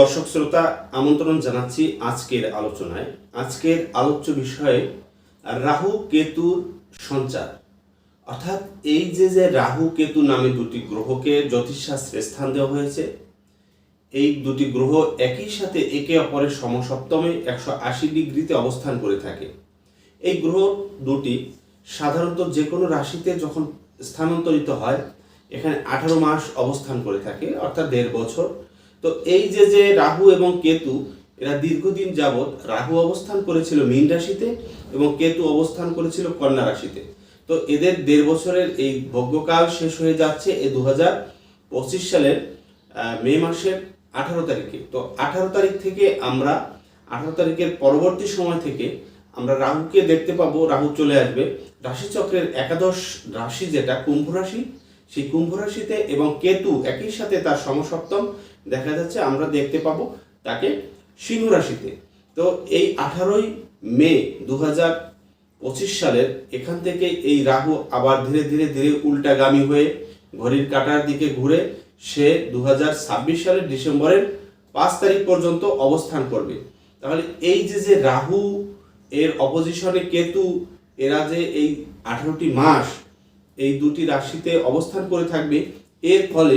দর্শক শ্রোতা, আমন্ত্রণ জানাচ্ছি আজকের আলোচনায়। আজকের আলোচ্য বিষয়ে রাহু কেতুর সঞ্চার। অর্থাৎ এই যে যে রাহু কেতু নামে দুটি গ্রহকে জ্যোতিষশাস্ত্রে স্থান দেওয়া হয়েছে, এই দুটি গ্রহ একই সাথে একে অপরের সমসপ্তমে একশো আশি ডিগ্রিতে অবস্থান করে থাকে। এই গ্রহ দুটি সাধারণত যে কোনো রাশিতে যখন স্থানান্তরিত হয়, এখানে আঠারো মাস অবস্থান করে থাকে, অর্থাৎ দেড় বছর। তো এই যে যে রাহু এবং কেতু, এরা দীর্ঘদিন যাবৎ রাহু অবস্থান করেছিল মীন রাশিতে এবং কেতু অবস্থান করেছিল কন্যা রাশিতে। তো এদের দেড় বছরের এই ভোগ্যকাল শেষ হয়ে যাচ্ছে এই দু পঁচিশ সালের মে মাসের আঠারো তারিখে। তো আঠারো তারিখ থেকে আমরা, আঠারো তারিখের পরবর্তী সময় থেকে আমরা রাহুকে দেখতে পাবো, রাহু চলে আসবে। রাশিচক্রের একাদশ রাশি যেটা, কুম্ভ রাশি, সেই কুম্ভ রাশিতে এবং কেতু একই সাথে তার সমসপ্তম দেখা যাচ্ছে আমরা দেখতে পাবো তাকে সিংহ রাশিতে। তো এই আঠারোই মে দু হাজার পঁচিশ সালের এখান থেকে এই রাহু আবার ধীরে ধীরে ধীরে উল্টাগামী হয়ে ঘড়ির কাটার দিকে ঘুরে সে দু হাজার ছাব্বিশ সালের ডিসেম্বরের পাঁচ তারিখ পর্যন্ত অবস্থান করবে। তাহলে এই যে যে রাহু এর অপোজিশনে কেতু, এরা যে এই আঠারোটি মাস এই দুটি রাশিতে অবস্থান করে থাকবে, এর ফলে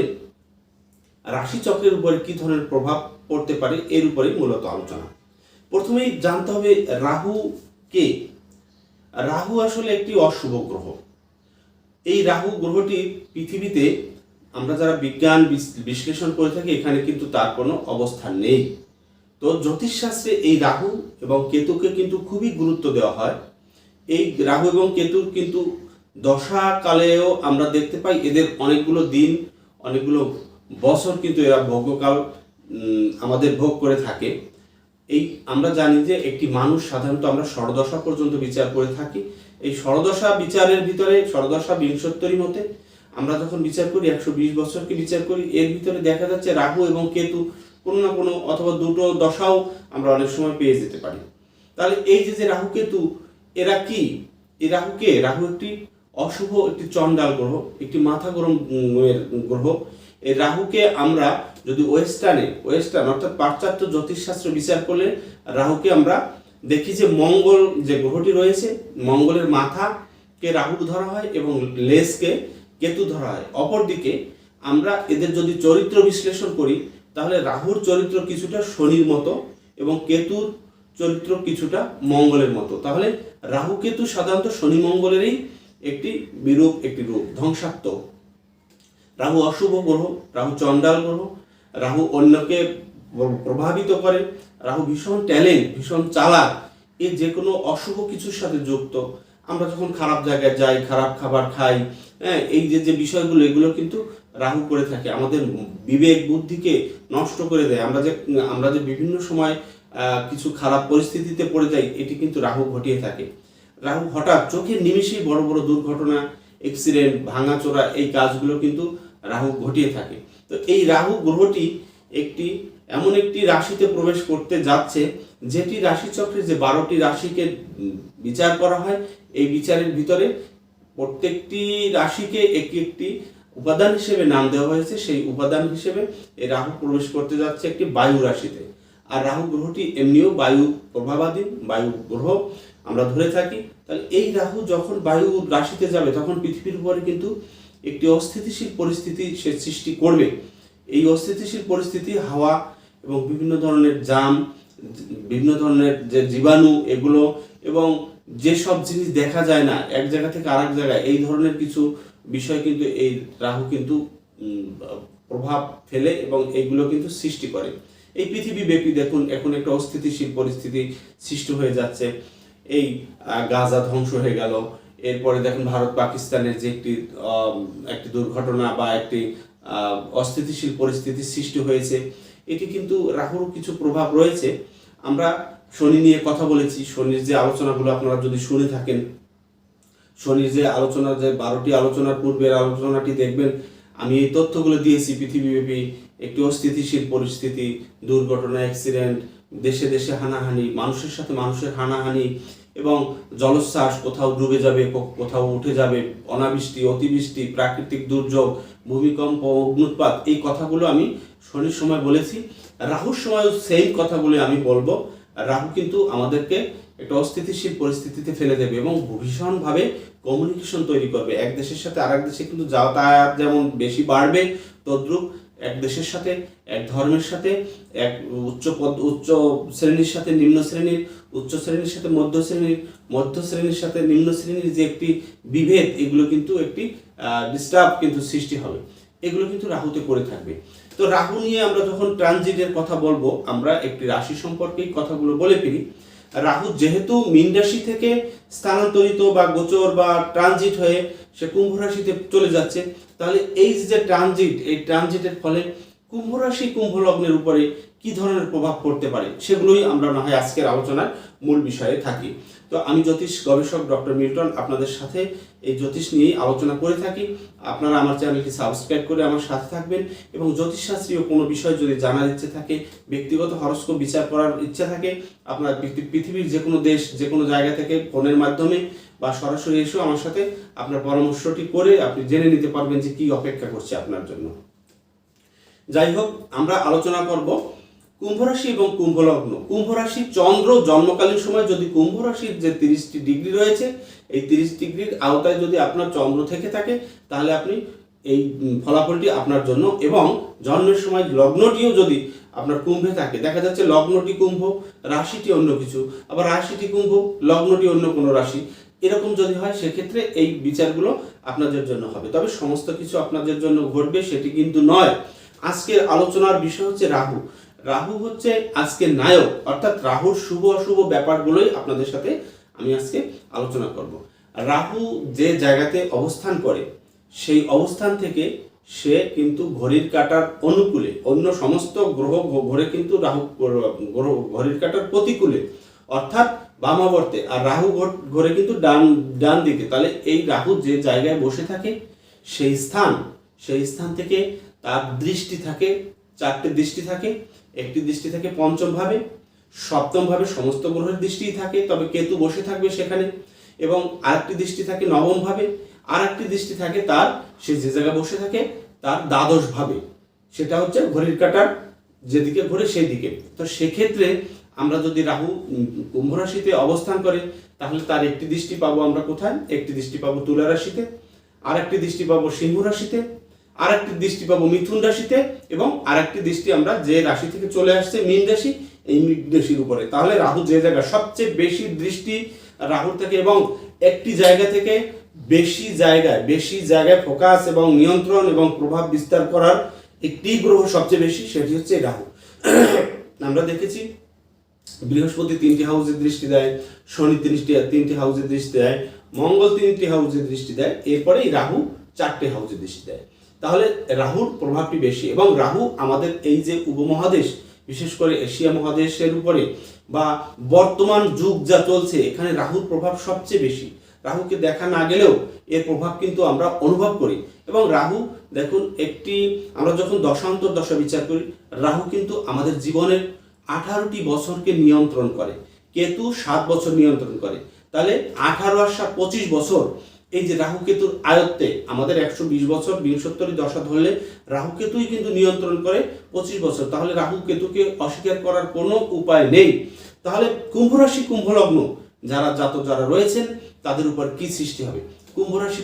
রাশিচক্রের উপরে কি ধরনের প্রভাব পড়তে পারে এর উপরেই মূলত আলোচনা। প্রথমেই জানতে হবে রাহু কে। রাহু আসলে একটি অশুভ গ্রহ। এই রাহু গ্রহটি পৃথিবীতে আমরা যারা বিজ্ঞান বিশ্লেষণ করে থাকি, এখানে কিন্তু তার কোনো অবস্থান নেই। তো জ্যোতিষশাস্ত্রে এই রাহু এবং কেতুকে কিন্তু খুবই গুরুত্ব দেওয়া হয়। এই রাহু এবং কেতুর কিন্তু দশা কালেও আমরা দেখতে পাই এদের অনেকগুলো দিন, অনেকগুলো বছর কিন্তু এরা ভোগ্যকাল আমাদের ভোগ করে থাকে। এই আমরা জানি যে একটি মানুষ সাধারণত আমরা ষড়দশা পর্যন্ত বিচার করে থাকি। এই ষড়দশা বিচারের ভিতরে, ষড়দশা বিংশোত্তরী মতে আমরা যখন বিচার করি, একশো বিশ বছরকে বিচার করি, এর ভিতরে দেখা যাচ্ছে রাহু এবং কেতু কোনো না কোনো অথবা দুটো দশাও আমরা অনেক সময় পেয়ে যেতে পারি। তাহলে এই যে যে রাহু কেতু, এরা কি? এই রাহুকে, রাহু একটি অশুভ, একটি চণ্ডাল গ্রহ, একটি মাথা গরম গ্রহ। এই রাহুকে আমরা যদি ওয়েস্টার্নে, ওয়েস্টার্ন অর্থাৎ পাশ্চাত্য জ্যোতিষশাস্ত্র বিচার করলে রাহুকে আমরা দেখি যে মঙ্গল যে গ্রহটি রয়েছে, মঙ্গলের মাথাকে রাহু ধরা হয় এবং লেজকে কেতু ধরা হয়। অপরদিকে আমরা এদের যদি চরিত্র বিশ্লেষণ করি, তাহলে রাহুর চরিত্র কিছুটা শনির মতো এবং কেতুর চরিত্র কিছুটা মঙ্গলের মতো। তাহলে রাহু কেতু সাধারণত শনি মঙ্গলেরই একটি বিরূপ, একটি রূপ, ধ্বংসাত্মক। রাহু অশুভ গ্রহ রাহু চণ্ডাল গ্রহ রাহু অন্যকে প্রভাবিত করে রাহু ভীষণ ট্যালেন্ট, ভীষণ চালাক, এ যে কোনো অশুভ কিছুর সাথে যুক্ত। আমরা যখন খারাপ জায়গায় যাই, খারাপ খাবার খাই হ্যাঁ এই যে যে বিষয়গুলো, এগুলো কিন্তু রাহু করে থাকে, আমাদের বিবেক বুদ্ধিকে নষ্ট করে দেয়। আমরা যে আমরা যে বিভিন্ন সময় কিছু খারাপ পরিস্থিতিতে পড়ে যাই, এটি কিন্তু রাহু ঘটিয়ে থাকে। রাহু হঠাৎ চোখের নিমিষেই বড় বড় দুর্ঘটনা অ্যাক্সিডেন্ট ভাঙাচোরা, এই কাজগুলো কিন্তু রাহু ঘটিয়ে থাকে। তো এই রাহু গ্রহটি একটি, এমন একটি রাশিতে প্রবেশ করতে যাচ্ছে, যেটি রাশিচক্রে যে বারোটি রাশিকে বিচার করা হয়, এই বিচারের ভিতরে প্রত্যেকটি রাশিকে একটি একটি উপাদান হিসেবে নাম দেওয়া হয়েছে। সেই উপাদান হিসেবে এই রাহু প্রবেশ করতে যাচ্ছে একটি বায়ু রাশিতে। আর রাহু গ্রহটি এমনিও বায়ু প্রভাবাধীন, বায়ু গ্রহ। আমরা ধরে থাকি তাহলে এই রাহু যখন বায়ু রাশিতে যাবে, তখন পৃথিবীর উপরে কিন্তু একটি অস্থিতিশীল পরিস্থিতি সে সৃষ্টি করবে। এই অস্থিতিশীল পরিস্থিতি, হাওয়া এবং বিভিন্ন ধরনের জাম, বিভিন্ন ধরনের যে জীবাণু এগুলো এবং যেসব জিনিস দেখা যায় না, এক জায়গা থেকে আরেক জায়গায়, এই ধরনের কিছু বিষয় কিন্তু এই রাহু কিন্তু প্রভাব ফেলে এবং এইগুলো কিন্তু সৃষ্টি করে। এই পৃথিবী ব্যাপী দেখুন, এখন একটা অস্থিতিশীল পরিস্থিতি সৃষ্টি হয়ে যাচ্ছে। এই গাজা ধ্বংস হয়ে গেল। এরপরে দেখুন ভারত পাকিস্তানের যে একটি একটি দুর্ঘটনা বা একটি অস্থিতিশীল পরিস্থিতির সৃষ্টি হয়েছে, এটি কিন্তু রাহুর কিছু প্রভাব রয়েছে। আমরা শনি নিয়ে কথা বলেছি। শনির যে আলোচনাগুলো আপনারা যদি শুনে থাকেন, শনির যে আলোচনা, যে বারোটি আলোচনার পূর্বের আলোচনাটি দেখবেন, আমি এই তথ্যগুলো দিয়েছি, পৃথিবীব্যাপী একটি অস্থিতিশীল পরিস্থিতি, দুর্ঘটনা অ্যাক্সিডেন্ট দেশে দেশে হানাহানি, মানুষের সাথে মানুষের হানাহানি এবং জলোচ্ছ্বাস কোথাও ডুবে যাবে কোথাও উঠে যাবে, অনাবৃষ্টি, অতিবৃষ্টি, প্রাকৃতিক দুর্যোগ, ভূমিকম্প, অগ্নুৎপাত, এই কথাগুলো আমি শনির সময় বলেছি। রাহুর সময়ও সেম কথাগুলি আমি বলব। রাহু কিন্তু আমাদেরকে একটা অস্থিতিশীল পরিস্থিতিতে ফেলে দেবে এবং ভীষণভাবে কমিউনিকেশন তৈরি করবে। এক দেশের সাথে আরেক দেশে কিন্তু যাতায়াত যেমন বেশি বাড়বে, তদ্রুপ এক দেশের সাথে, এক ধর্মের সাথে, এক উচ্চ পদ, উচ্চ শ্রেণির সাথে নিম্ন শ্রেণির, উচ্চ শ্রেণির সাথে মধ্য শ্রেণির মধ্য শ্রেণির সাথে নিম্ন শ্রেণির যে একটি বিভেদ, এগুলো কিন্তু একটি ডিস্টার্ব কিন্তু সৃষ্টি হবে। এগুলো কিন্তু রাহুতে করে থাকবে। তো রাহু নিয়ে আমরা যখন ট্রানজিটের কথা বলব, আমরা একটি রাশি সম্পর্কেই কথাগুলো বলে ফেলি। রাহু যেহেতু মীন রাশি থেকে স্থানান্তরিত বা গোচর বা ট্রানজিট হয়ে সে কুম্ভ রাশিতে চলে যাচ্ছে। তাহলে এই যে ট্রানজিট এই ট্রানজিটের ফলে কুম্ভ রাশি, কুম্ভ লগ্নের উপরে কি ধরনের প্রভাব পড়তে পারে, সেগুলোই আমরা না হয় আজকের আলোচনার মূল বিষয়ে থাকি। তো আমি জ্যোতিষ গবেষক ডক্টর মিল্টন আপনাদের সাথে এই জ্যোতিষ নিয়েই আলোচনা করে থাকি। আপনারা আমার চ্যানেলটি সাবস্ক্রাইব করে আমার সাথে থাকবেন এবং জ্যোতিষশাস্ত্রীয় কোনো বিষয় যদি জানার ইচ্ছে থাকে, ব্যক্তিগত হরস্কোপ বিচার করার ইচ্ছা থাকে, আপনার পৃথিবীর যে কোনো দেশ, যে কোনো জায়গা থেকে ফোনের মাধ্যমে বা সরাসরি এসেও আমার সাথে আপনার পরামর্শটি করে আপনি জেনে নিতে পারবেন যে কি অপেক্ষা করছে আপনার জন্য। যাই হোক, আমরা আলোচনা করব কুম্ভ রাশি এবং কুম্ভ লগ্ন। কুম্ভ রাশি চন্দ্র জন্মকালীন সময় যদি কুম্ভ রাশির যে তিরিশটি ডিগ্রি রয়েছে, এই তিরিশ ডিগ্রির আওতায় যদি আপনার চন্দ্র থেকে থাকে, তাহলে আপনি এই ফলাফলটি আপনার জন্য এবং জন্মের সময় লগ্নটিও যদি আপনার কুম্ভে থাকে, দেখা যাচ্ছে লগ্নটি কুম্ভ, রাশিটি অন্য কিছু। আবার রাশিটি কুম্ভ, লগ্নটি অন্য কোনো রাশি। এরকম যদি হয়, সেক্ষেত্রে এই বিচারগুলো আপনাদের জন্য হবে। তবে সমস্ত কিছু আপনাদের জন্য ঘটবে সেটি কিন্তু নয়। আজকের আলোচনার বিষয় হচ্ছে রাহু। রাহু হচ্ছে আজকে নায়ক। অর্থাৎ রাহুর শুভ অশুভ ব্যাপারগুলোই আপনাদের সাথে আমি আজকে আলোচনা করব। রাহু যে জায়গাতে অবস্থান করে, সেই অবস্থান থেকে সে কিন্তু ঘড়ির কাটার অনুকূলে, অন্য সমস্ত গ্রহ ঘোরে কিন্তু রাহু, ঘড়ির কাটার প্রতিকূলে অর্থাৎ বামাবর্তে আর রাহু ঘোর- কিন্তু ডান ডান দিকে। তাহলে এই রাহু যে জায়গায় বসে থাকে, সেই স্থান সেই স্থান থেকে তার দৃষ্টি থাকে, চারটে দৃষ্টি থাকে। একটি দৃষ্টি থাকে পঞ্চম ভাবে সপ্তম ভাবে সমস্ত গ্রহের দৃষ্টিই থাকে, তবে কেতু বসে থাকবে সেখানে। এবং আরেকটি দৃষ্টি থাকে নবম ভাবে আর একটি দৃষ্টি থাকে তার, সে যে জায়গায় বসে থাকে, তার দ্বাদশ ভাবে সেটা হচ্ছে ঘড়ির কাটার যেদিকে ঘোরে সেই দিকে তো সেক্ষেত্রে আমরা যদি রাহু কুম্ভ রাশিতে অবস্থান করে, তাহলে তার একটি দৃষ্টি পাবো আমরা কোথায়? একটি দৃষ্টি পাবো তুলা রাশিতে আর একটি দৃষ্টি পাবো সিংহ রাশিতে আর একটি দৃষ্টি পাবো মিথুন রাশিতে এবং আর একটি দৃষ্টি আমরা যে রাশি থেকে চলে আসছে, মীন রাশি, এই মীন রাশির উপরে। তাহলে রাহু যে জায়গা সবচেয়ে বেশি দৃষ্টি রাহুর থেকে এবং একটি জায়গা থেকে বেশি জায়গায় বেশি জায়গায় ফোকাস এবং নিয়ন্ত্রণ এবং প্রভাব বিস্তার করার একটি গ্রহ সবচেয়ে বেশি, সেটি হচ্ছে রাহু। আমরা দেখেছি বৃহস্পতি তিনটি হাউসের দৃষ্টি দেয়, শনি তিনটি তিনটি হাউসের দৃষ্টি দেয়, মঙ্গল তিনটি হাউসের দৃষ্টি দেয়, এরপরেই রাহু চারটে হাউসের দৃষ্টি দেয়। তাহলে রাহুর প্রভাবটি বেশি এবং রাহু আমাদের এই যে উপমহাদেশ, বিশেষ করে এশিয়া মহাদেশের উপরে বা বর্তমান যুগ যা চলছে, এখানে রাহুর প্রভাব সবচেয়ে বেশি। রাহুকে দেখা না গেলেও এর প্রভাব কিন্তু আমরা অনুভব করি। এবং রাহু, দেখুন, একটি, আমরা যখন দশান্তর দশা বিচার করি, রাহু কিন্তু আমাদের জীবনের আঠারোটি বছরকে নিয়ন্ত্রণ করে। কেতু সাত বছর নিয়ন্ত্রণ করে। তাহলে আঠারো আর সাত পঁচিশ বছর, এই যে রাহু কেতুর আয়ত্তে আমাদের একশো বিশ বছর, বিংশোত্তরী দশা ধরলে রাহু কেতুই কিন্তু নিয়ন্ত্রণ করে পঁচিশ বছর। তাহলে রাহু কেতুকে অস্বীকার করার কোনো উপায় নেই। তাহলে কুম্ভ রাশি যারা জাতক যারা রয়েছেন, তাদের উপর কি সৃষ্টি হবে? কুম্ভ রাশি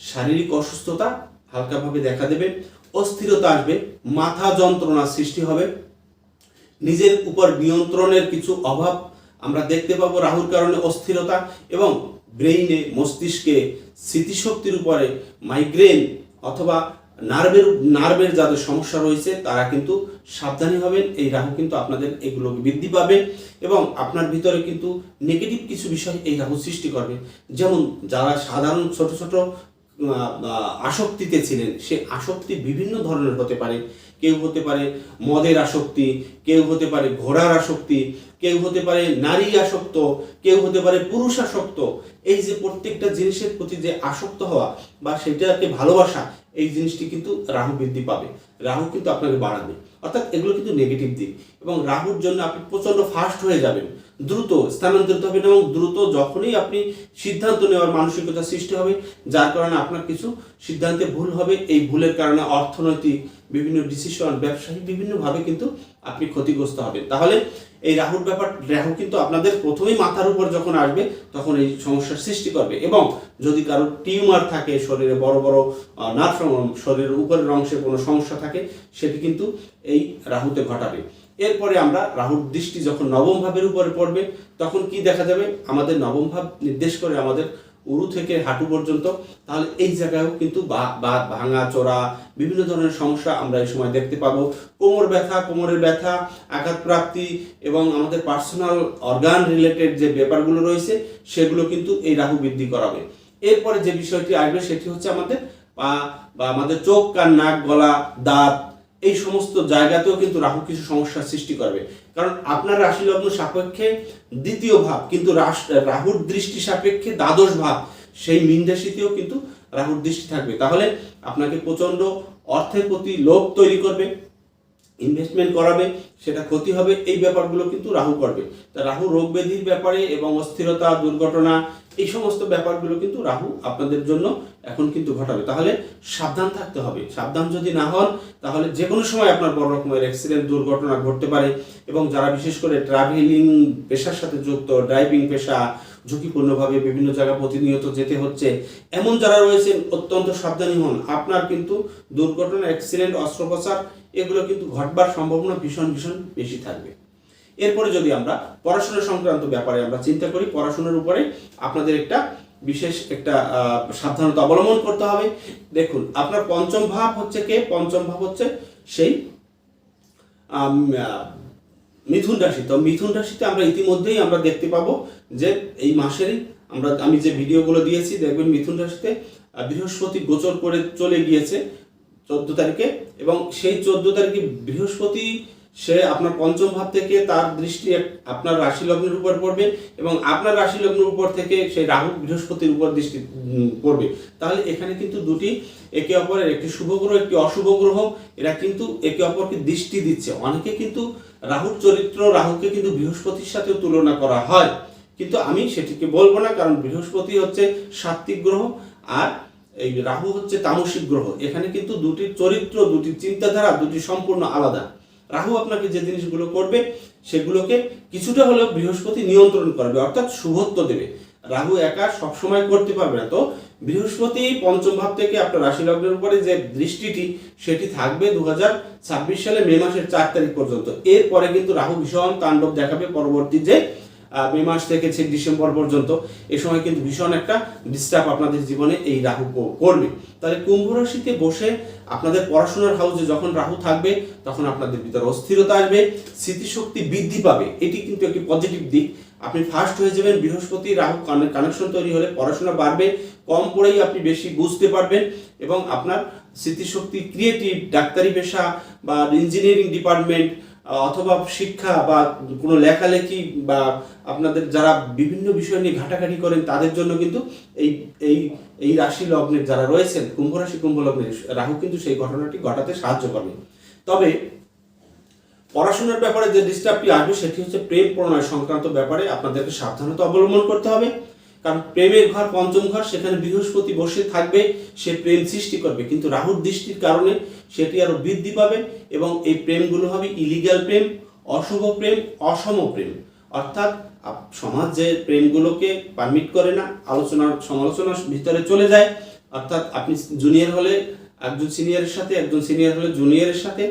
শারীরিক অসুস্থতা হালকাভাবে দেখা দেবে, অস্থিরতা আসবে, মাথা যন্ত্রণার সৃষ্টি হবে নিজের উপর নিয়ন্ত্রণের কিছু অভাব আমরা দেখতে পাবো রাহুর কারণে অস্থিরতা এবং ব্রেইনে মস্তিষ্কে স্মৃতিশক্তির উপরে মাইগ্রেন অথবা নার্ভের নার্ভের যাদের সমস্যা রয়েছে, তারা কিন্তু সাবধানী হবেন। এই রাহু কিন্তু আপনাদের এগুলো বৃদ্ধি পাবে এবং আপনার ভিতরে কিন্তু নেগেটিভ কিছু বিষয় এই রাহু সৃষ্টি করবে। যেমন যারা সাধারণ ছোট ছোট আসক্তিতে ছিলেন, সে আসক্তি বিভিন্ন ধরনের হতে পারে। কেউ হতে পারে মদের আসক্তি, কেউ হতে পারে ঘোড়ার আসক্তি, কেউ হতে পারে নারী আসক্ত, কেউ হতে পারে পুরুষ আসক্ত। এই যে প্রত্যেকটা জিনিসের প্রতি যে আসক্ত হওয়া বা সেটাকে ভালোবাসা, এই জিনিসটি কিন্তু রাহু বৃদ্ধি পাবে। রাহু কিন্তু আপনাকে বাড়াবে। অর্থাৎ এগুলো কিন্তু নেগেটিভ দিক। এবং রাহুর জন্য আপনি প্রচণ্ড ফাস্ট হয়ে যাবেন। দ্রুত স্থানান্তরিত হবেন এবং দ্রুত যখনই আপনি সিদ্ধান্ত নেওয়ার মানসিকতা সৃষ্টি হবে, যার কারণে আপনার কিছু সিদ্ধান্তে ভুল হবে। এই ভুলের কারণে অর্থনৈতিক বিভিন্ন ডিসিশন ব্যবসায়িক বিভিন্নভাবে কিন্তু আপনি ক্ষতিগ্রস্ত হবেন। তাহলে এই রাহুর ব্যাপার, রাহু কিন্তু আপনাদের প্রথমেই মাথার উপর যখন আসবে, তখন এই সমস্যার সৃষ্টি করবে এবং যদি কারোর টিউমার থাকে, শরীরে বড় বড় নার্ভ শরীরের উপরের অংশে কোনো সমস্যা থাকে, সেটি কিন্তু এই রাহুতে ঘটাবে। এরপরে আমরা রাহুর দৃষ্টি যখন নবম ভাবের উপরে পড়বে, তখন কি দেখা যাবে? আমাদের নবম ভাব নির্দেশ করে আমাদের উরু থেকে হাঁটু পর্যন্ত। তাহলে এই জায়গায়ও কিন্তু ভাঙা চোরা বিভিন্ন ধরনের সমস্যা আমরা এই সময় দেখতে পাবো। কোমর ব্যথা, কোমরের ব্যথা আঘাতপ্রাপ্তি এবং আমাদের পার্সোনাল অর্গান রিলেটেড যে ব্যাপারগুলো রয়েছে, সেগুলো কিন্তু এই রাহু বৃদ্ধি করাবে। এরপরে যে বিষয়টি আসবে, সেটি হচ্ছে আমাদের পা বা আমাদের চোখ, কান, নাক, গলা, দাঁত এই সমস্ত জায়গাতেও কিন্তু রাহু কিছু সমস্যার সৃষ্টি করবে। কারণ আপনার রাশি লগ্ন সাপেক্ষে দ্বিতীয় ভাব কিন্তু রাহুর দৃষ্টি সাপেক্ষে দ্বাদশ ভাব, সেই মীন রাশিতেও কিন্তু রাহুর দৃষ্টি থাকবে। তাহলে আপনাকে প্রচণ্ড অর্থের প্রতি লোভ তৈরি করবে ইনভেস্টমেন্ট করাবে, সেটা ক্ষতি হবে, এই ব্যাপারগুলো কিন্তু রাহু করবে। তা রাহু রোগ ব্যাধির ব্যাপারে এবং অস্থিরতা, দুর্ঘটনা এই সমস্ত ব্যাপারগুলো কিন্তু রাহু আপনাদের জন্য এখন কিন্তু ঘটাবে। তাহলে সাবধান থাকতে হবে। সাবধান যদি না হন, তাহলে যে কোনো সময় আপনার বড় রকমের অ্যাক্সিডেন্ট দুর্ঘটনা ঘটতে পারে এবং যারা বিশেষ করে ট্রাভেলিং পেশার সাথে যুক্ত ড্রাইভিং পেশা, ঝুঁকিপূর্ণভাবে বিভিন্ন জায়গা প্রতিনিয়ত যেতে হচ্ছে, এমন যারা রয়েছেন, অত্যন্ত সাবধানী হন। আপনার কিন্তু দুর্ঘটনা অ্যাক্সিডেন্ট অস্ত্রোপচার, এগুলো কিন্তু ঘটবার সম্ভাবনা ভীষণ ভীষণ বেশি থাকবে। এরপরে যদি আমরা পড়াশোনা সংক্রান্ত ব্যাপারে আমরা চিন্তা করি, পড়াশোনার উপরে আপনাদের একটা বিশেষ একটা সাবধানতা অবলম্বন করতে হবে। দেখুন, আপনার পঞ্চম ভাব হচ্ছে কে? পঞ্চম ভাব হচ্ছে সেই মিথুন রাশি। তো মিথুন রাশিতে আমরা ইতিমধ্যেই আমরা দেখতে পাবো যে এই মাসেরই আমরা, আমি যে ভিডিওগুলো দিয়েছি, দেখবেন মিথুন রাশিতে বৃহস্পতি গোচর করে চলে গিয়েছে চোদ্দ তারিখে এবং সেই চোদ্দ তারিখে বৃহস্পতি সে আপনার পঞ্চম ভাব থেকে তার দৃষ্টি আপনার রাশি লগ্নের উপর পড়বে এবং আপনার রাশি লগ্নের উপর থেকে সেই রাহু বৃহস্পতির উপর দৃষ্টি পড়বে। তাহলে এখানে কিন্তু দুটি একে অপরের একটি শুভ গ্রহ, একটি অশুভ গ্রহ, এরা কিন্তু একে অপরকে দৃষ্টি দিচ্ছে। অনেকে কিন্তু রাহুর চরিত্র রাহুকে কিন্তু বৃহস্পতির সাথে তুলনা করা হয়। কিন্তু আমি সেটিকে বলব না, কারণ বৃহস্পতি হচ্ছে সাত্বিক গ্রহ আর এই রাহু হচ্ছে তামসিক গ্রহ। এখানে কিন্তু দুটি চরিত্র, দুটি চিন্তাধারা, দুটি সম্পূর্ণ আলাদা। রাহু আপনাকে যে জিনিসগুলো করবে, সেগুলোকে কিছুটা হলেও বৃহস্পতি নিয়ন্ত্রণ করবে, অর্থাৎ শুভত্ব দেবে। রাহু একা সবসময় করতে পারবে না। তো বৃহস্পতি পঞ্চম ভাব থেকে আপনার রাশি লগ্নের উপরে যে দৃষ্টিটি, সেটি থাকবে দু হাজার ছাব্বিশ সালে মে মাসের চার তারিখ পর্যন্ত। এরপরে কিন্তু রাহু ভীষণ তাণ্ডব দেখাবে পরবর্তী যে মে মাস থেকে ডিসেম্বর পর্যন্ত এ সময় কিন্তু ভীষণ একটা ডিস্টার্ব আপনাদের জীবনে এই রাহু করবে তাহলে কুম্ভ রাশিতে বসে আপনাদের পড়াশোনার হাউসে যখন রাহু থাকবে, তখন আপনাদের ভিতরে অস্থিরতা আসবে, স্মৃতিশক্তি বৃদ্ধি পাবে। এটি কিন্তু একটি পজিটিভ দিক। আপনি ফার্স্ট হয়ে যাবেন, বৃহস্পতি, রাহু কানেকশন তৈরি হলে পড়াশোনা বাড়বে, কম পড়েই আপনি বেশি বুঝতে পারবেন এবং আপনার স্মৃতিশক্তি ক্রিয়েটিভ ডাক্তারি পেশা বা ইঞ্জিনিয়ারিং ডিপার্টমেন্ট অথবা শিক্ষা বা কোনো লেখালেখি বা আপনাদের যারা বিভিন্ন বিষয় নিয়ে ঘাটাঘাটি করেন, তাদের জন্য কিন্তু এই এই এই রাশি লগ্নের যারা রয়েছেন, কুম্ভ রাশি, কুম্ভ লগ্নের রাহু কিন্তু সেই ঘটনাটি ঘটাতে সাহায্য করবে। তবে পড়াশোনার ব্যাপারে যে ডিস্টার্বটি আসবে, সেটি হচ্ছে প্রেম প্রণয় সংক্রান্ত ব্যাপারে আপনাদেরকে সাবধানতা অবলম্বন করতে হবে। কারণ প্রেমের ঘর, পঞ্চম ঘর, সেখানে বৃহস্পতি বসে থাকবে, সে প্রেম সৃষ্টি করবে। কিন্তু রাহুর দৃষ্টির কারণে সেটি আরও বৃদ্ধি পাবে এবং এই প্রেমগুলো হবে ইলিগ্যাল প্রেম, অশুভ প্রেম, অসম প্রেম। অর্থাৎ সমাজ যে প্রেমগুলোকে পারমিট করে না আলোচনার সমালোচনার ভিতরে চলে যায়। অর্থাৎ আপনি জুনিয়র হলে, একজন সিনিয়রের সাথে, একজন সিনিয়র হলে জুনিয়রের সাথে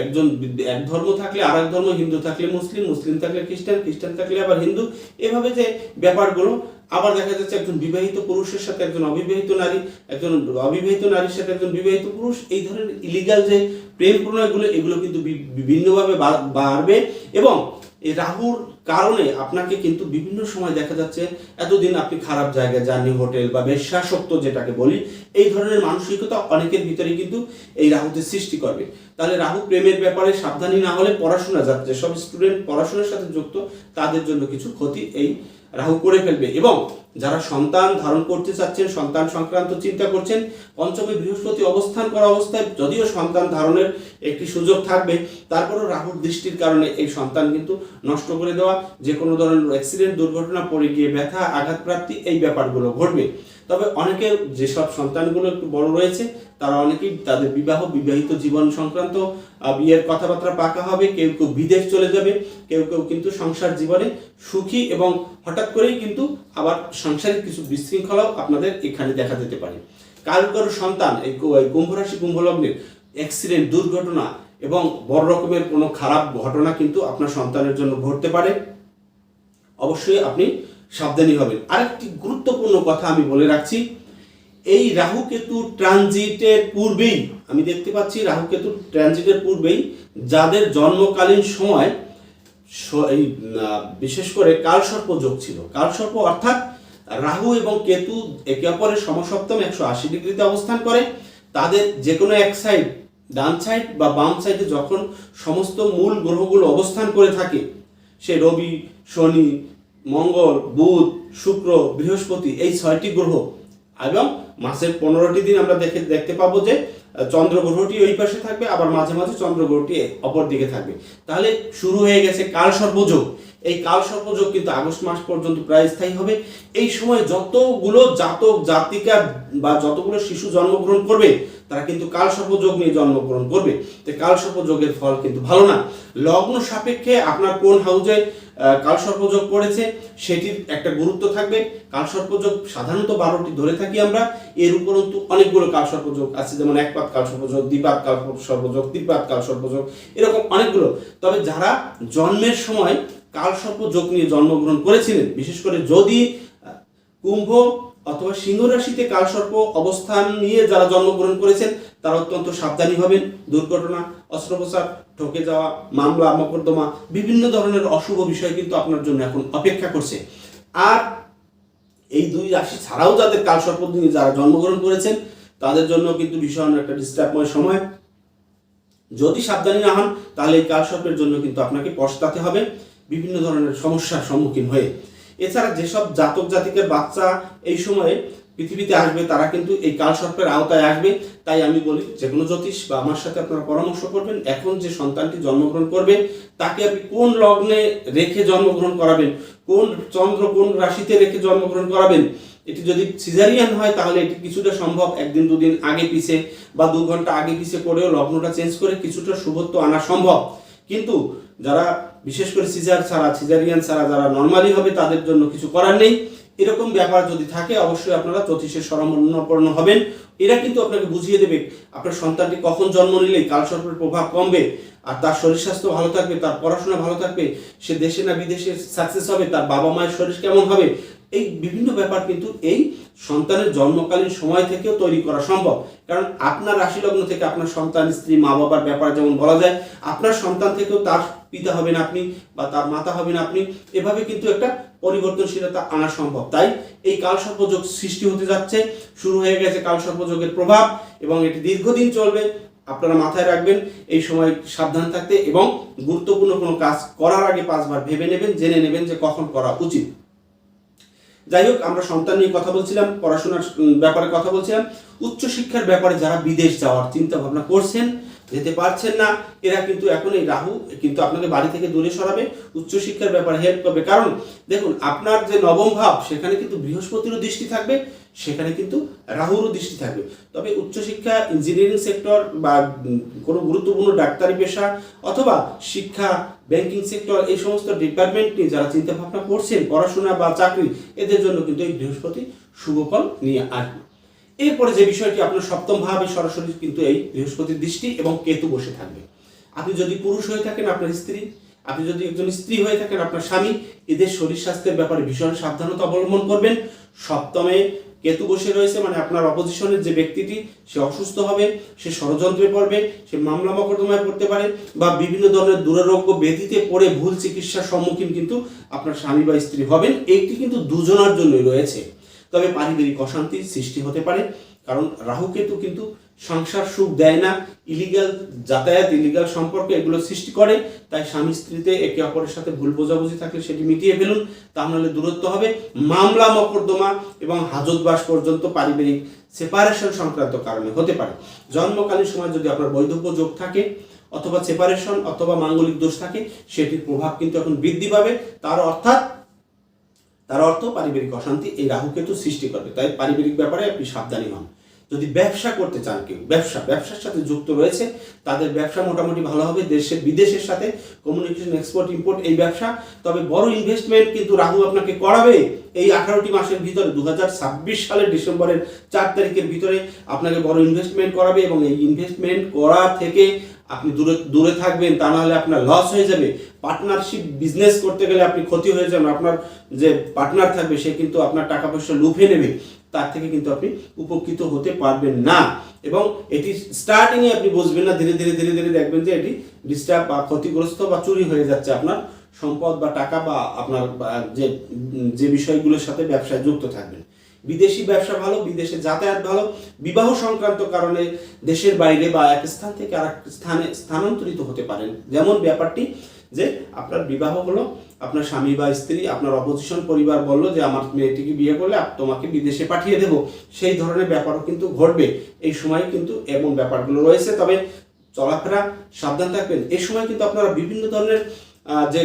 একজন এক ধর্ম থাকলে আর এক ধর্ম, হিন্দু থাকলে মুসলিম মুসলিম থাকলে খ্রিস্টান খ্রিস্টান থাকলে আবার হিন্দু। এভাবে যে ব্যাপারগুলো, আবার দেখা যাচ্ছে একজন বিবাহিত পুরুষের সাথে একজন অবিবাহিত নারী, একজন অবিবাহিত নারীর সাথে একজন বিবাহিত পুরুষ, এই ধরনের ইলিগাল যে প্রেম প্রণয়গুলো, এগুলো কিন্তু বিভিন্নভাবে বাড়বে। এবং রাহুর কারণে আপনাকে কিন্তু বিভিন্ন সময় দেখা যাচ্ছে এতদিন আপনি খারাপ জায়গায় যাননি, হোটেল বা বেশ্যাসক্ত যেটাকে বলি, এই ধরনের মানসিকতা অনেকের ভিতরে কিন্তু এই রাহুতে সৃষ্টি করবে। তাহলে রাহু প্রেমের ব্যাপারে সাবধানী না হলে পড়াশোনা যাচ্ছে সব স্টুডেন্ট পড়াশোনার সাথে যুক্ত, তাদের জন্য কিছু ক্ষতি এই রাহু করে ফেলবে। এবং যারা সন্তান ধারণ করতে চাচ্ছেন, সন্তান সংক্রান্ত চিন্তা করছেন, পঞ্চমে বৃহস্পতি অবস্থান করা অবস্থায় যদিও সন্তান ধারণের একটি সুযোগ থাকবে, তারপরও রাহুর দৃষ্টির কারণে এই সন্তান কিন্তু নষ্ট করে দেওয়া যে কোনো ধরনের অ্যাক্সিডেন্ট দুর্ঘটনা, পড়ে গিয়ে ব্যথা, আঘাতপ্রাপ্তি, এই ব্যাপারগুলো ঘটবে। তবে অনেকে যেসব সন্তানগুলো একটু বড় রয়েছে তারা অনেকেই তাদের বিবাহ, বিবাহিত জীবন সংক্রান্ত বিয়ের কথাবার্তা পাকা হবে, কেউ কেউ বিদেশ চলে যাবে, কেউ কেউ কিন্তু সংসার জীবনে সুখী এবং হঠাৎ করেই কিন্তু আবার সাংসারিক কিছু বিশৃঙ্খলাও আপনাদের এখানে দেখা যেতে পারে। কারও কারও সন্তান, এই কুম্ভ রাশি, কুম্ভ অ্যাক্সিডেন্ট দুর্ঘটনা এবং বড় রকমের কোনো খারাপ ঘটনা কিন্তু আপনার সন্তানের জন্য ঘটতে পারে। অবশ্যই আপনি সাবধানী হবেন। আরেকটি গুরুত্বপূর্ণ কথা আমি বলে রাখছি এই রাহু কেতু ট্রানজিটের পূর্বেই, আমি দেখতে পাচ্ছি রাহু কেতু ট্রানজিটের পূর্বেই যাদের জন্মকালীন সময় এই বিশেষ করে কালসর্প যোগ ছিল। কালসর্প অর্থাৎ রাহু এবং কেতু একে অপরের সমসপ্তম একশো আশি ডিগ্রিতে অবস্থান করে। তাদের যে কোনো এক সাইড, ডান সাইড বা বাম সাইডে যখন সমস্ত মূল গ্রহগুলো অবস্থান করে থাকে, সে রবি, শনি, মঙ্গল, বুধ, শুক্র, বৃহস্পতি, এই ছয়টি গ্রহ এবং মাসের পনেরোটি দিন আমরা দেখে দেখতে পাবো যে চন্দ্রগ্রহটি ওই পাশে থাকবে, আবার মাঝে মাঝে চন্দ্রগ্রহটি অপর দিকে থাকবে। তাহলে শুরু হয়ে গেছে কাল সর্বযোগ এই কাল সর্বযোগ কিন্তু আগস্ট মাস পর্যন্ত প্রায় স্থায়ী হবে। এই সময় যতগুলো জাতক, জাতিকা বা যতগুলো শিশু জন্মগ্রহণ করবে, তারা কিন্তু কাল সর্পযোগ নিয়ে জন্মগ্রহণ করবে। তো কাল সর্পযোগের ফল কিন্তু ভালো না। লগ্ন সাপেক্ষে আপনার কোন হাউজে আহ, কাল সর্পযোগ পড়েছে সেটির একটা গুরুত্ব থাকবে। কাল সর্পযোগ সাধারণত বারোটি ধরে থাকি আমরা। এর উপরন্তু অনেকগুলো কাল সর্পযোগ আছে যেমন একপাত কাল সর্পযোগ দ্বিপাত কাল সর্পযোগ ত্রিপাত কাল সর্পযোগ এরকম অনেকগুলো। তবে যারা জন্মের সময় কাল সর্পযোগ নিয়ে জন্মগ্রহণ করেছিলেন বিশেষ করে যদি কুম্ভ অথবা সিংহ রাশিতে কালসর্প অবস্থান নিয়ে যারা জন্মগ্রহণ করেছেন তারা অত্যন্ত সাবধানী হবেন, দুর্ঘটনা, অস্ত্রোপচার, ঠকে যাওয়া, মামলা, মকদ্দমা, বিভিন্ন ধরনের অশুভ বিষয় কিন্তু আপনার জন্য এখন অপেক্ষা করছে। আর এই দুই রাশি ছাড়াও যাদের কালসর্প নিয়ে যারা জন্মগ্রহণ করেছেন, তাদের জন্য কিন্তু ভীষণ একটা ডিস্টার্বময় সময়। যদি সাবধানী না হন, তাহলে এই কাল কালসর্পের জন্য কিন্তু আপনাকে পস্তাতে হবে, বিভিন্ন ধরনের সমস্যার সম্মুখীন হয়ে। এছাড়া যেসব জাতক জাতিকের বাচ্চা এই সময়ে পৃথিবীতে আসবে, তারা কিন্তু এই কালসর্পের আওতায় আসবে। তাই আমি বলি, যে কোনো জ্যোতিষ বা আমার সাথে আপনারা পরামর্শ করবেন, এখন যে সন্তানটি জন্মগ্রহণ করবে, তাকে আপনি কোন লগ্নে রেখে জন্মগ্রহণ করাবেন? কোন চন্দ্র কোন রাশিতে রেখে জন্মগ্রহণ করাবেন? এটি যদি সিজারিয়ান হয়, তাহলে এটি কিছুটা সম্ভব, একদিন দুদিন আগে পিছে বা দু ঘণ্টা আগে পিছে করেও লগ্নটা চেঞ্জ করে কিছুটা শুভত্ব আনা সম্ভব। কিন্তু যারা, বিশেষ করে সিজার ছাড়া সিজারিয়ান ছাড়া যারা নর্মালি হবে, তাদের জন্য কিছু করার নেই। এরকম ব্যাপার যদি থাকে, অবশ্যই আপনারা জ্যোতিষের শরণাপন্ন হবেন। এরা কিন্তু আপনাকে বুঝিয়ে দেবে, আপনার সন্তানটি কখন জন্ম নিলে কালসর্পের প্রভাব কমবে, আর তার শরীর স্বাস্থ্য ভালো থাকবে, তার পড়াশোনা ভালো থাকবে, সে দেশে না বিদেশে সাকসেস হবে, তার বাবা মায়ের শরীর কেমন হবে, এই বিভিন্ন ব্যাপার কিন্তু এই সন্তানের জন্মকালীন সময় থেকেও তৈরি করা সম্ভব। কারণ আপনার রাশি লগ্ন থেকে আপনার সন্তান, স্ত্রী মা বাবার ব্যাপার যেমন বলা যায়, আপনার সন্তান থেকেও তার পিতা হবেন আপনি বা তার মাতা হবেন আপনি, এভাবে কিন্তু একটা পরিবর্তনশীলতা আনা সম্ভব। তাই এই কালসর্পযোগ সৃষ্টি হতে যাচ্ছে, শুরু হয়ে গেছে কালসর্পযোগের প্রভাব এবং এটি দীর্ঘদিন চলবে। আপনারা মাথায় রাখবেন, এই সময় সাবধান থাকতে এবং গুরুত্বপূর্ণ কোনো কাজ করার আগে পাঁচবার ভেবে নেবেন, জেনে নেবেন যে কখন করা উচিত। যাই হোক, আমরা সন্তান নিয়ে কথা বলছিলাম, পড়াশোনার ব্যাপারে কথা বলছিলাম। উচ্চশিক্ষার ব্যাপারে যারা বিদেশ যাওয়ার চিন্তা ভাবনা করছেন যেতে পারছেন না। এরা কিন্তু এখন এই রাহু, কিন্তু আপনাকে বাড়ি থেকে দূরে সরাবে, উচ্চশিক্ষার ব্যাপারে হেল্প করবে। কারণ দেখুন, আপনার যে নবম ভাব, সেখানে কিন্তু বৃহস্পতিরও দৃষ্টি থাকবে, সেখানে কিন্তু রাহুরও দৃষ্টি থাকবে। তবে উচ্চশিক্ষা ইঞ্জিনিয়ারিং সেক্টর বা কোনো গুরুত্বপূর্ণ ডাক্তারি পেশা অথবা শিক্ষা ব্যাংকিং সেক্টর এই সমস্ত ডিপার্টমেন্ট নিয়ে যারা চিন্তা ভাবনা করছেন, পড়াশোনা বা চাকরি, এদের জন্য কিন্তু এই বৃহস্পতি শুভফল নিয়ে আসবে। এরপরে যে বিষয়টি আপনার সপ্তম ভাবে সরাসরি কিন্তু এই বৃহস্পতির দৃষ্টি এবং কেতু বসে থাকবে। আপনি যদি পুরুষ হয়ে থাকেন আপনার স্ত্রী, আপনি যদি একজন স্ত্রী হয়ে থাকেন আপনার স্বামী, এদের শরীর স্বাস্থ্যের ব্যাপারে ভীষণ সাবধানতা অবলম্বন করবেন। সপ্তমে কেতু বসে রয়েছে মানে আপনার অপোজিশনের যে ব্যক্তিটি, সে অসুস্থ হবে, সে ষড়যন্ত্রে পড়বে, সে মামলা মকদ্দমায় পড়তে পারে বা বিভিন্ন ধরনের দুরারোগ্য ব্যাধিতে পড়ে ভুল চিকিৎসার সম্মুখীন কিন্তু আপনার স্বামী বা স্ত্রী হবেন। এইটি কিন্তু দুজনার জন্যই রয়েছে। তবে পারিবারিক অশান্তির সৃষ্টি হতে পারে, কারণ রাহু কেতু কিন্তু সংসার সুখ দেয় না ইলিগাল যাতায়াত ইলিগাল সম্পর্ক এগুলো সৃষ্টি করে, তাই স্বামী স্ত্রীতে একে অপরের সাথে ভুল বোঝাবুঝি থাকলে সেটি মিটিয়ে ফেলুন, তা নাহলে দূরত্ব হবে। মামলা মকদ্দমা এবং হাজতবাস পর্যন্ত পারিবারিক সেপারেশন সংক্রান্ত কারণে হতে পারে। জন্মকালীন সময় যদি আপনার বৈধব্য যোগ থাকে, অথবা সেপারেশন অথবা মাঙ্গলিক দোষ থাকে, সেটির প্রভাব কিন্তু এখন বৃদ্ধি পাবে। তার অর্থাৎ তার অর্থ পারিবারিক অশান্তি এই রাহুকেতু সৃষ্টি করবে। তাই পারিবারিক ব্যাপারে আপনি সাবধানী হন। যদি ব্যবসা করতে চান কেউ, ব্যবসা, ব্যবসার সাথে যুক্ত রয়েছে, তাদের ব্যবসা মোটামুটি ভালো হবে দেশের বিদেশের সাথে কমিউনিকেশন এক্সপোর্ট ইম্পোর্ট এই ব্যবসা। তবে বড় ইনভেস্টমেন্ট কিন্তু রাহু আপনাকে করাবে এই আঠারোটি মাসের ভিতরে দু হাজার ছাব্বিশ সালের ডিসেম্বরের চার তারিখের ভিতরে আপনাকে বড় ইনভেস্টমেন্ট করাবে এবং এই ইনভেস্টমেন্ট করা থেকে আপনি দূরে দূরে থাকবেন, তা নাহলে আপনার লস হয়ে যাবে। পার্টনারশিপ বিজনেস করতে গেলে আপনি ক্ষতি হয়ে যাবেন। আপনার যে পার্টনার থাকবে, সে কিন্তু আপনার টাকা পয়সা লুফে নেবে। তার থেকে কিন্তু আপনি উপকৃত হতে পারবেন না। এবং এটি স্টার্টিংয়ে আপনি বুঝবেন না, ধীরে ধীরে ধীরে ধীরে দেখবেন যে এটি ডিস্টার্ব বা ক্ষতিগ্রস্ত বা চুরি হয়ে যাচ্ছে। আপনার সম্পদ বা টাকা বা আপনার যে যে বিষয়গুলোর সাথে ব্যবসায় যুক্ত থাকবেন। বিদেশি ব্যবসা ভালো, বিদেশে যাতায়াত ভালো। বিবাহ সংক্রান্ত কারণে দেশের বাইরে বা এক স্থান থেকে আর স্থানে স্থানান্তরিত হতে পারেন। যেমন ব্যাপারটি যে আপনার বিবাহ হলো, আপনার স্বামী বা স্ত্রী, আপনার অপোজিশন পরিবার বলল যে, আমার মেয়েটিকে বিয়ে করলে তোমাকে বিদেশে পাঠিয়ে দেবো। সেই ধরনের ব্যাপারও কিন্তু ঘটবে। এই সময় কিন্তু এমন ব্যাপারগুলো রয়েছে। তবে চলাফেরা, সাবধান থাকবেন। এই সময় কিন্তু আপনারা বিভিন্ন ধরনের যে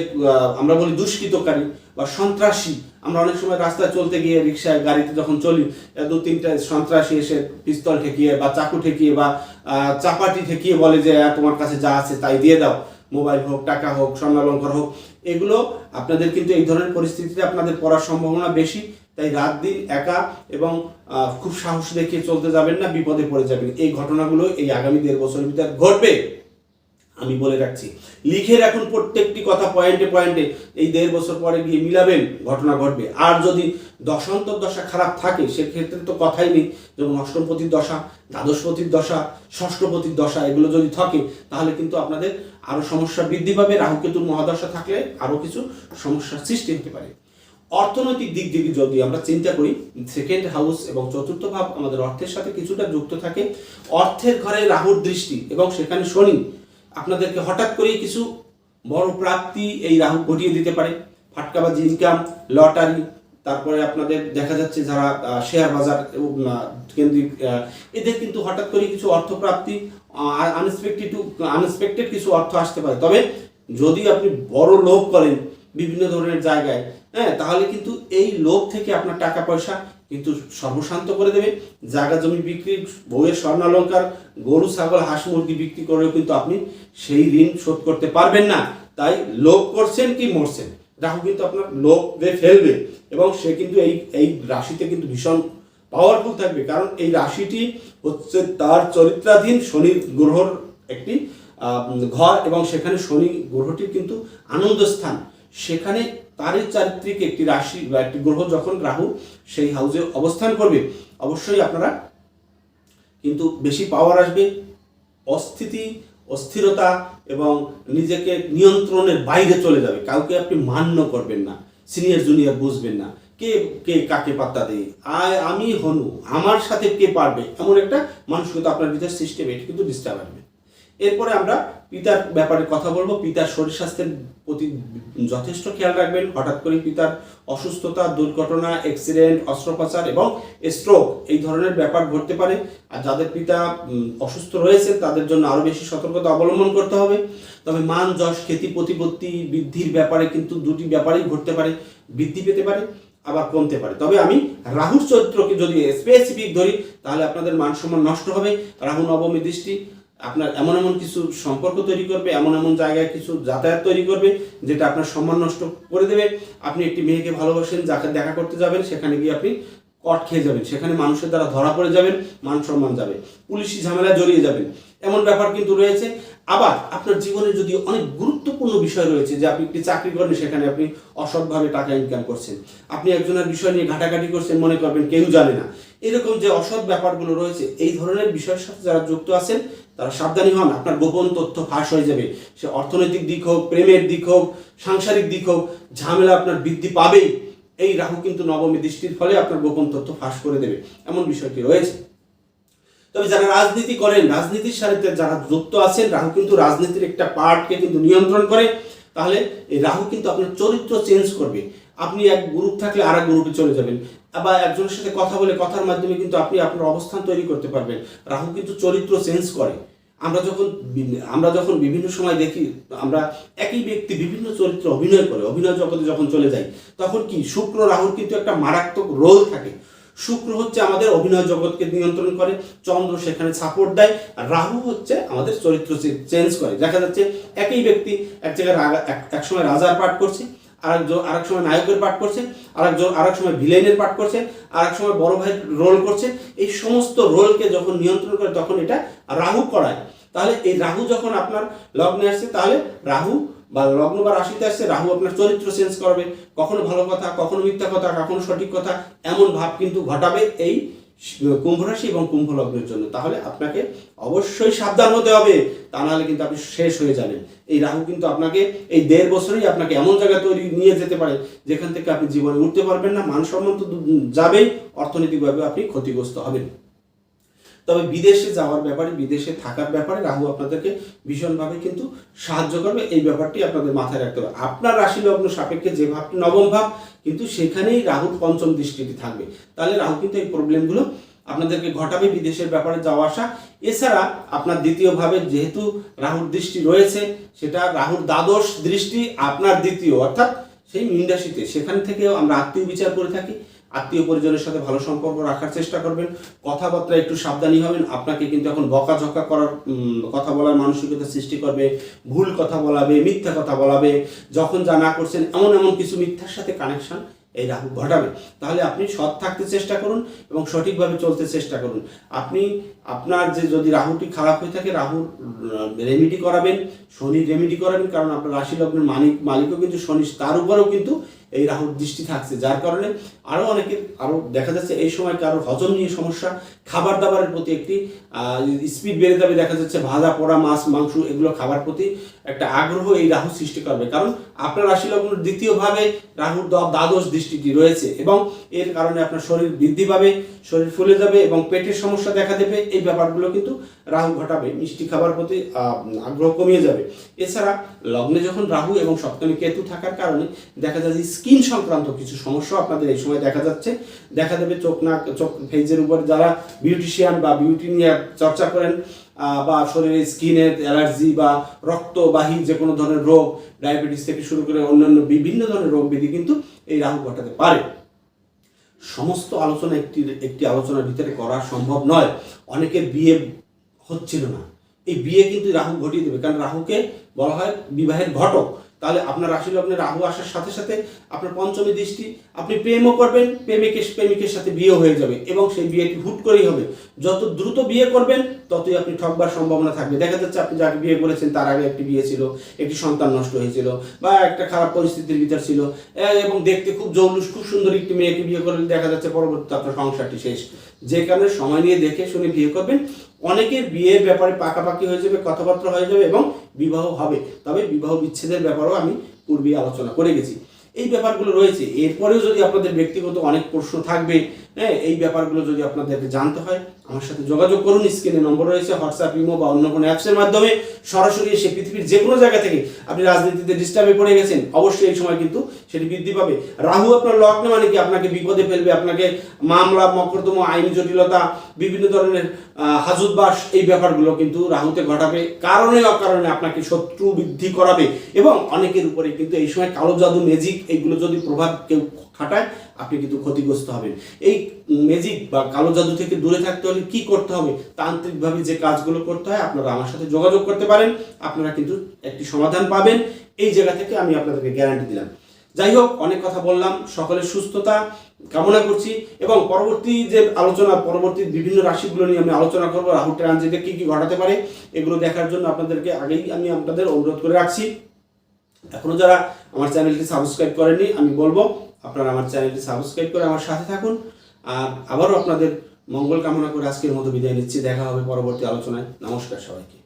আমরা বলি দুষ্কৃতকারী বা সন্ত্রাসী, আমরা অনেক সময় রাস্তায় চলতে গিয়ে রিক্সায় গাড়িতে যখন চলি দু তিনটা সন্ত্রাসী এসে পিস্তল ঠেকিয়ে বা চাকু ঠেকিয়ে বা চাপাটি ঠেকিয়ে বলে যে তোমার কাছে যা আছে তাই দিয়ে দাও। মোবাইল হোক, টাকা হোক, স্বর্ণালঙ্কার হোক। এগুলো আপনাদের কিন্তু এই ধরনের পরিস্থিতিতে আপনাদের পড়ার সম্ভাবনা বেশি। তাই রাত দিন একা এবং খুব সাহস দেখিয়ে চলতে যাবেন না, বিপদে পড়ে যাবেন। এই ঘটনাগুলো এই আগামী দেড় বছরের ভিতরে ঘটবে। আমি বলে রাখছি। লিখে রাখুন প্রত্যেকটি কথা পয়েন্টে পয়েন্টে। এই দেড় বছর পরে গিয়ে মিলাবেন, ঘটনা ঘটবে। আর যদি দশান্তর দশা খারাপ থাকে, সেক্ষেত্রে তো কথাই নেই। যেমন অষ্টমপতির দশা, দ্বাদশপতির দশা, ষষ্ঠপতির দশা, এগুলো যদি থাকে, তাহলে কিন্তু আপনাদের আরও সমস্যা বৃদ্ধি পাবে। রাহুকেতুর মহাদশা থাকলে আরও কিছু সমস্যার সৃষ্টি হতে পারে। অর্থনৈতিক দিক থেকে যদি আমরা চিন্তা করি সেকেন্ড হাউস এবং চতুর্থ ভাব আমাদের অর্থের সাথে কিছুটা যুক্ত থাকে। অর্থের ঘরে রাহুর দৃষ্টি এবং সেখানে শনি আপনাদেরকে হঠাৎ করেই কিছু বড় প্রাপ্তি এই রাহু ঘটিয়ে দিতে পারে। ফাটকাবাজি ইনকাম লটারি তারপরে আপনাদের দেখা যাচ্ছে যারা শেয়ার বাজার এবং কেন্দ্রিক এদের কিন্তু হঠাৎ করে কিছু অর্থপ্রাপ্তি আনএক্সপেক্টেড আনএক্সপেক্টেড কিছু অর্থ আসতে পারে। তবে যদি আপনি বড় লোভ করেন বিভিন্ন ধরনের জায়গায় হ্যাঁ তাহলে কিন্তু এই লোভ থেকে আপনার টাকা পয়সা কিন্তু সর্বশান্ত করে দেবে। জায়গা জমি বিক্রি, বউয়ের স্বর্ণালঙ্কার গরু, ছাগল, হাঁস, মুরগি বিক্রি করেও কিন্তু আপনি সেই ঋণ শোধ করতে পারবেন না। তাই লোভ করছেন কি মরছেন? রাহু কিন্তু আপনার লোভে ফেলবে এবং সে কিন্তু এই এই রাশিতে কিন্তু ভীষণ পাওয়ারফুল থাকবে। কারণ এই রাশিটি হচ্ছে তার চরিত্রাধীন শনি গ্রহর একটি ঘর এবং সেখানে শনি গ্রহটির কিন্তু আনন্দ স্থান সেখানে তারই চারিত্রিক একটি রাশি বা একটি গ্রহ যখন রাহু সেই হাউসে অবস্থান করবে, অবশ্যই আপনারা কিন্তু বেশি পাওয়ার আসবে, অস্থিতি, অস্থিরতা এবং নিজেকে নিয়ন্ত্রণের বাইরে চলে যাবে। কাউকে আপনি মান্য করবেন না সিনিয়র জুনিয়র বুঝবেন না। কে কে কাকে পাত্তা দেয়? আয়, আমি হনু, আমার সাথে কে পারবে? এমন একটা মানসিকতা আপনার ভিতরে সিস্টেম এটি কিন্তু ডিস্টার্ব আসবে। এরপরে আমরা পিতার ব্যাপারে কথা বলব। পিতার শরীর স্বাস্থ্যের প্রতি যথেষ্ট খেয়াল রাখবেন। হঠাৎ করে পিতার অসুস্থতা, দুর্ঘটনা অ্যাক্সিডেন্ট অস্ত্রোপচার এবং স্ট্রোক এই ধরনের ব্যাপার ঘটতে পারে। আর যাদের পিতা অসুস্থ রয়েছে, তাদের জন্য আরও বেশি সতর্কতা অবলম্বন করতে হবে। তবে মান, যশ, খ্যাতি, প্রতিপত্তি বৃদ্ধির ব্যাপারে কিন্তু দুটি ব্যাপারেই ঘটতে পারে। বৃদ্ধি পেতে পারে, আবার কমতে পারে। তবে আমি রাহুর চরিত্রকে যদি স্পেসিফিক ধরি, তাহলে আপনাদের মান সম্মান নষ্ট হবে। রাহু নবমী দৃষ্টি আপনার এমন এমন কিছু সম্পর্ক তৈরি করবে, এমন এমন জায়গায় কিছু যাতায়াত তৈরি করবে, যেটা আপনার সম্মান নষ্ট করে দেবে। আপনি একটি মেয়েকে ভালোবাসেন, যাকে দেখা করতে যাবেন, সেখানে গিয়ে আপনি কট খেয়ে যাবেন। সেখানে মানুষের দ্বারা ধরা পড়ে যাবেন, মান সম্মান যাবে। পুলিশি ঝামেলা জড়িয়ে যাবেন। এমন ব্যাপার কিন্তু রয়েছে। আবার আপনার জীবনে যদি অনেক গুরুত্বপূর্ণ বিষয় রয়েছে, যে আপনি একটি চাকরি করেন, সেখানে আপনি অসৎভাবে টাকা ইনকাম করছেন। আপনি একজনের বিষয় নিয়ে ঘাটাঘাটি করছেন, মনে করবেন কেউ জানে না। এরকম যে অসৎ ব্যাপারগুলো রয়েছে, এই ধরনের বিষয়ের সাথে যারা যুক্ত আছেন তারা সাবধানী হন, আপনার গোপন তথ্য ফাঁস হয়ে যাবে। সে অর্থনৈতিক দিক হোক, প্রেমের দিক হোক, সাংসারিক দিক হোক, ঝামেলা আপনার বৃদ্ধি পাবেই। এই রাহু কিন্তু নবমী দৃষ্টির ফলে আপনার গোপন তথ্য ফাঁস করে দেবে। এমন বিষয়টি রয়েছে। তবে যারা রাজনীতি করেন, রাজনীতির সাথে যারা যুক্ত আছেন, রাহু কিন্তু রাজনীতির একটা পার্টকে কিন্তু নিয়ন্ত্রণ করে। তাহলে এই রাহু কিন্তু আপনার চরিত্র চেঞ্জ করবে। আপনি এক গ্রুপ থাকলে আর এক গ্রুপে চলে যাবেন। আবার একজনের সাথে কথা বলে কথার মাধ্যমে কিন্তু আপনি আপনার অবস্থান তৈরি করতে পারবেন। রাহু কিন্তু চরিত্র চেঞ্জ করে। আমরা যখন আমরা যখন বিভিন্ন সময় দেখি, আমরা একই ব্যক্তি বিভিন্ন চরিত্রে অভিনয় করে, অভিনয় জগতে যখন চলে যাই, তখন কি শুক্র রাহুর কিন্তু একটা মারাত্মক রোল থাকে। শুক্র হচ্ছে আমাদের অভিনয় জগৎকে নিয়ন্ত্রণ করে, চন্দ্র সেখানে সাপোর্ট দেয়, আর রাহু হচ্ছে আমাদের চরিত্র চেঞ্জ করে। দেখা যাচ্ছে একই ব্যক্তি এক জায়গায় এক সময় রাজার পাঠ করছে আরেকজন আরেক সময় নায়কের পাঠ করছে আরেকজন আরেক সময় ভিলেনের পাঠ করছে, আরেক সময় বড় ভাইয়ের রোল করছে। এই সমস্ত রোলকে যখন নিয়ন্ত্রণ করে, তখন এটা রাহু করায়। তাহলে এই রাহু যখন আপনার লগ্নে আসছে, তাহলে রাহু বা লগ্ন বা রাশিতে আসছে, রাহু আপনার চরিত্র চেঞ্জ করবে। কখনো ভালো কথা, কখনো মিথ্যা কথা, কখনো সঠিক কথা, এমন ভাব কিন্তু ঘটাবে এই কুম্ভ রাশি এবং কুম্ভ লগ্নের জন্য। তাহলে আপনাকে অবশ্যই সাবধান হতে হবে। তা নাহলে কিন্তু আপনি শেষ হয়ে যাবেন। এই রাহু কিন্তু আপনাকে এই দেড় বছরেই আপনাকে এমন জায়গায় তৈরি নিয়ে যেতে পারে যেখান থেকে আপনি জীবনে উঠতে পারবেন না মানসম্মান তো যাবেই, অর্থনৈতিকভাবে আপনি ক্ষতিগ্রস্ত হবেন। তবে বিদেশে যাওয়ার ব্যাপারে, বিদেশে থাকার ব্যাপারে রাহু আপনাদেরকে ভীষণভাবে কিন্তু সাহায্য করবে, এই ব্যাপারটি আপনাদের মাথায় রাখতে হবে। আপনার রাশি লগ্ন সাপেক্ষে যে ভাবটি নবম ভাব, কিন্তু সেখানেই রাহুর পঞ্চম দৃষ্টিটি থাকবে। তাহলে রাহু কিন্তু এই প্রবলেমগুলো আপনাদেরকে ঘটাবে বিদেশের ব্যাপারে যাওয়া আসা। এছাড়া আপনার দ্বিতীয়ভাবে যেহেতু রাহুর দৃষ্টি রয়েছে, সেটা রাহুর দ্বাদশ দৃষ্টি আপনার দ্বিতীয়। অর্থাৎ সেই মীন সেখান থেকেও আমরা আত্মীয় বিচার করে থাকি। আত্মীয় পরিজনের সাথে ভালো সম্পর্ক রাখার চেষ্টা করবেন। কথাবার্তা একটু সাবধানী হবেন। আপনাকে কিন্তু এখন বকাঝকা করার কথা বলার মানসিকতা সৃষ্টি করবে, ভুল কথা বলাবে, মিথ্যা কথা বলাবে। যখন যা না করছেন, এমন এমন কিছু মিথ্যার সাথে কানেকশন এই রাহু ঘটাবে। তাহলে আপনি সৎ থাকতে চেষ্টা করুন এবং সঠিকভাবে চলতে চেষ্টা করুন। আপনি, আপনার যে যদি রাহুটি খারাপ হয়ে থাকে রাহুর রেমিডি করাবেন, শনি রেমিডি করাবেন, কারণ আপনার রাশি লগ্নের মালিক মালিকও কিন্তু শনি, তার উপরেও কিন্তু এই রাহুর দৃষ্টি থাকছে, যার কারণে আরও অনেকের আরও দেখা যাচ্ছে এই সময় কারোর হজম নিয়ে সমস্যা, খাবার দাবারের প্রতি একটি স্পিড বেড়ে যাবে, দেখা যাচ্ছে ভাজা, পোড়া, মাছ, মাংস, এগুলো খাবার প্রতি একটা আগ্রহ এই রাহু সৃষ্টি করবে। কারণ আপনার রাশি লগ্নের দ্বিতীয়ভাবে রাহুর দ্বাদশ দৃষ্টিটি রয়েছে এবং এর কারণে আপনার শরীর বৃদ্ধি পাবে, শরীর ফুলে যাবে এবং পেটের সমস্যা দেখা দেবে। এই ব্যাপারগুলো কিন্তু রাহু ঘটাবে, মিষ্টি খাবার প্রতি আগ্রহ কমিয়ে যাবে। এছাড়া লগ্নে যখন রাহু এবং সপ্তমী কেতু থাকার কারণে দেখা যায় স্কিন সংক্রান্ত কিছু সমস্যা আপনাদের এই সময় দেখা যাচ্ছে। দেখা দেবে চোখ, নাক, চোখ ফেজের উপর যারা বিউটিশিয়ান বা বিউটি নিয়ে চর্চা করেন বা শরীরে স্কিনের অ্যালার্জি বা রক্তবাহী যে কোনো ধরনের রোগ, ডায়াবেটিস থেকে শুরু করে অন্যান্য বিভিন্ন ধরনের রোগ ব্যাধি কিন্তু এই রাহু ঘটাতে পারে। সমস্ত আলোচনা একটি একটি আলোচনার ভিতরে করা সম্ভব নয়। অনেকের বিয়ে হচ্ছিল না। এই বিয়ে কিন্তু রাহু ঘটিয়ে দেবে। কারণ রাহুকে বলা হয় বিবাহের ঘটক। তাহলে আপনার রাশি লগ্নে রাহু আসার সাথে সাথে আপনার পঞ্চমী দৃষ্টি, আপনি প্রেমও করবেন, প্রেমিকের প্রেমিকের সাথে বিয়ে হয়ে যাবে এবং সেই বিয়েটি হুট করেই হবে। যত দ্রুত বিয়ে করবেন, ততই আপনি ঠকবার সম্ভাবনা থাকবে। দেখা যাচ্ছে আপনি যাকে বিয়ে করেছেন, তার আগে একটি বিয়ে ছিল, একটি সন্তান নষ্ট হয়েছিল বা একটা খারাপ পরিস্থিতির ভিতর ছিল। এবং দেখতে খুব জৌলুস খুব সুন্দর একটি মেয়েকে বিয়ে করলে দেখা যাচ্ছে পরবর্তীতে আপনার সংসারটি শেষ। যে কারণে সময় নিয়ে দেখে শুনে বিয়ে করবেন। অনেকের বিয়ের ব্যাপারে পাকাপাকি হয়ে যাবে, কথাবার্তা হয়ে যাবে এবং বিবাহ হবে। তবে বিবাহ বিচ্ছেদের ব্যাপারেও আমি পূর্বে আলোচনা করে গেছি। এই ব্যাপারগুলো রয়েছে। এরপরেও যদি আপনাদের ব্যক্তিগত অনেক প্রশ্ন থাকবে হ্যাঁ এই ব্যাপারগুলো যদি আপনাদেরকে জানতে হয় আমার সাথে যোগাযোগ করুন স্ক্রিনে নম্বর রয়েছে হোয়াটসঅ্যাপ ইমো বা অন্য কোনো অ্যাপসের মাধ্যমে। সরাসরি এসে পৃথিবীর যে কোনো জায়গা থেকে আপনি রাজনীতিতে ডিস্টার্বে পড়ে গেছেন অবশ্যই এই সময় কিন্তু সেটি বৃদ্ধি পাবে। রাহু আপনার লগ্নে মানে কি? আপনাকে বিপদে ফেলবে আপনাকে মামলা মকদ্দমা আইন জটিলতা বিভিন্ন ধরনের আহ, হাজুতবাস এই ব্যাপারগুলো কিন্তু রাহুতে ঘটাবে। কারণে অকারণে আপনাকে শত্রু বৃদ্ধি করাবে। এবং অনেকের উপরে কিন্তু এই সময় কালো জাদু ম্যাজিক এইগুলো যদি প্রভাব কেউ খাটায় আপনি কিন্তু ক্ষতিগ্রস্ত হবেন। এই ম্যাজিক বা কালো জাদু থেকে দূরে থাকতে হলে কি করতে হবে? তান্ত্রিকভাবে যে কাজগুলো করতে হয়, আপনারা আমার সাথে যোগাযোগ করতে পারেন, আপনারা কিন্তু একটি সমাধান পাবেন। এই জায়গা থেকে আমি আপনাদেরকে গ্যারান্টি দিলাম। যাই হোক, অনেক কথা বললাম, সকলের সুস্থতা কামনা করছি এবং পরবর্তী যে আলোচনা, পরবর্তী বিভিন্ন রাশিগুলো নিয়ে আমি আলোচনা করব, রাহু ট্রানজিটে কী কী ঘটাতে পারে, এগুলো দেখার জন্য আপনাদেরকে আগেই আমি আপনাদের অনুরোধ করে রাখছি। এখনও যারা আমার চ্যানেলটি সাবস্ক্রাইব করেননি, আমি বলব আপনারা আমার চ্যানেলটি সাবস্ক্রাইব করে আমার সাথে থাকুন। আর আবারও আপনাদের মঙ্গল কামনা করে আজকের মতো বিদায় নিচ্ছি। দেখা হবে পরবর্তী আলোচনায়। নমস্কার সবাইকে।